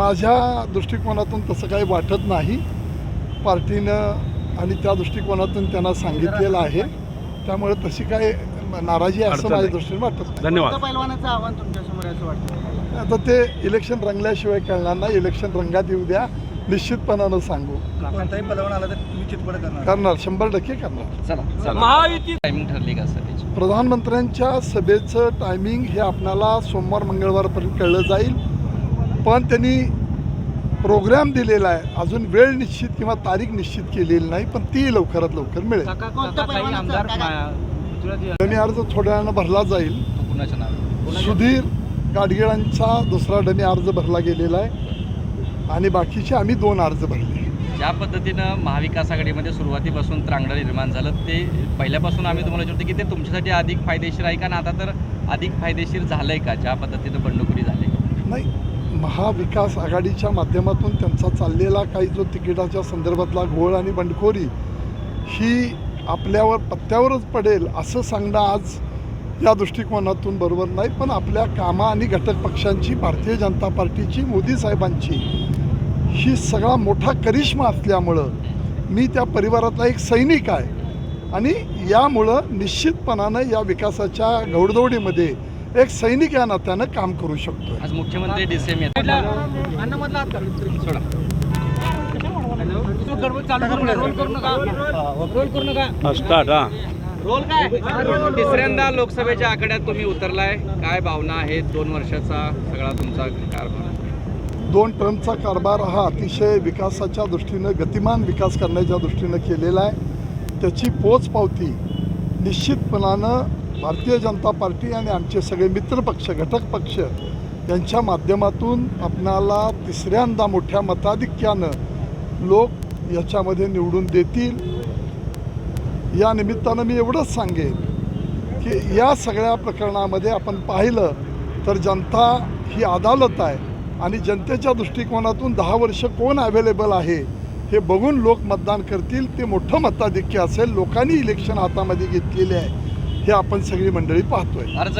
माझ्या दृष्टिकोनातून तसं काही वाटत नाही. पार्टीनं आणि त्या दृष्टिकोनातून त्यांना सांगितलेलं आहे. त्यामुळे तशी काय नाराजी आहे असं माझ्या. दृष्टीने वाटत नाही. धन्यवाद. पैलवानाचं आव्हान तुमच्यासमोर आहे असं वाटतं? आता ते इलेक्शन रंगल्याशिवाय कळणार नाही. इलेक्शन रंगात येऊ द्या. निश्चितपणानं सांगू. कोणताही पैलवान आला तर तुम्ही चितपट करणार. करणार. शंभर टक्के करणार. चला. महायुती टायमिंग ठरली का सर त्याची प्रधानमंत्र्यांच्या सभेचं टायमिंग हे आपणाला सोमवार मंगळवारपर्यंत कळलं जाईल. पण त्यांनी प्रोग्राम दिलेला आहे. अजून वेळ निश्चित किंवा तारीख निश्चित केलेली नाही पण ती लवकरात लवकर मिळेल. डमी अर्ज थोड्या वेळानं भरला जाईल. सुधीर गाडगिळांचा दुसरा डमी अर्ज भरला गेलेला आहे. आणि बाकीचे आम्ही दोन अर्ज भरले. ज्या पद्धतीनं महाविकास आघाडीमध्ये सुरुवातीपासून त्रांगडं निर्माण झालं ते पहिल्यापासून आम्ही तुम्हाला विचारतो की ते तुमच्यासाठी अधिक फायदेशीर आहे का? ना आता तर अधिक फायदेशीर झालंय का? ज्या पद्धतीनं बंडखोरी झाली. नाही महाविकास आघाडीच्या माध्यमातून त्यांचा चाललेला काही जो तिकिटाच्या संदर्भातला घोळ आणि बंडखोरी ही आपल्यावर पत्त्यावरच पडेल असं सांगणं आज या दृष्टिकोनातून बरोबर नाही. पण आपल्या कामा आणि घटक पक्षांची भारतीय जनता पार्टीची मोदी साहेबांची ही सगळा मोठा करिश्मा असल्यामुळं मी त्या परिवारातला एक सैनिक आहे. आणि यामुळं निश्चितपणानं या विकासाच्या घौडदौडीमध्ये एक सैनिक या नात्यानं काम करू शकतो आज मुख्यमंत्री सोडा. स्टार्ट हा. तिसऱ्यांदा लोकसभेच्या आखाड्यात तुम्ही उतरलाय. काय भावना आहेत? दोन वर्षाचा सगळा तुमचा कारभार. दोन टर्मचा कारभार हा अतिशय विकासाच्या दृष्टीनं गतिमान विकास करण्याच्या दृष्टीनं केलेला आहे. त्याची पोचपावती निश्चितपणानं भारतीय जनता पार्टी आणि आमचे सगळे मित्रपक्ष घटक पक्ष यांच्या माध्यमातून आपणाला तिसऱ्यांदा मोठ्या मताधिक्यानं लोक याच्यामध्ये निवडून देतील. या निमित्तानं मी एवढंच सांगेन की या सगळ्या प्रकरणामध्ये आपण पाहिलं तर जनता ही अदालत आहे आणि जनतेच्या दृष्टिकोनातून दहा वर्ष कोण अवेलेबल आहे हे बघून लोक मतदान करतील. ते मोठं मताधिक्य असेल लोकांनी इलेक्शन हातामध्ये घेतलेले आहे. हे आपण सगळी मंडळी पाहतोय.